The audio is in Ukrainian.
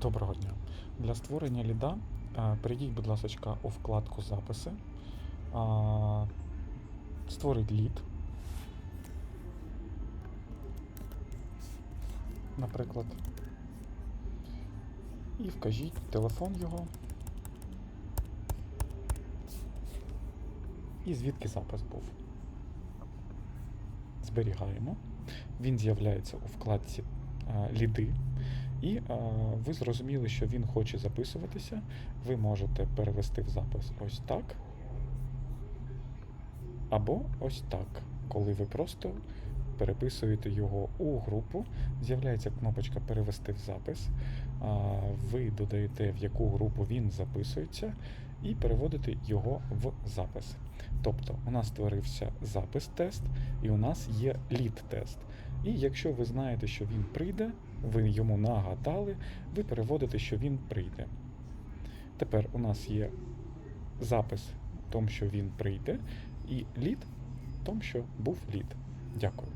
Доброго дня. Для створення ліда е, перейдіть, будь ласка, у вкладку Записи. А, Створіть лід. Наприклад. І вкажіть телефон його. І звідки запис був. Зберігаємо. Він з'являється у вкладці е, ліди. І е, ви зрозуміли, що він хоче записуватися. Ви можете перевести в запис ось так. Або ось так. Коли ви просто переписуєте його у групу, з'являється кнопочка Перевести в запис. Ви додаєте, в яку групу він записується, і переводите його в запис. Тобто, у нас створився запис-тест, і у нас є лід-тест. І якщо ви знаєте, що він прийде, ви йому нагадали, ви переводите, що він прийде. Тепер у нас є запис в тому, що він прийде, і лід в тому, що був лід. Дякую.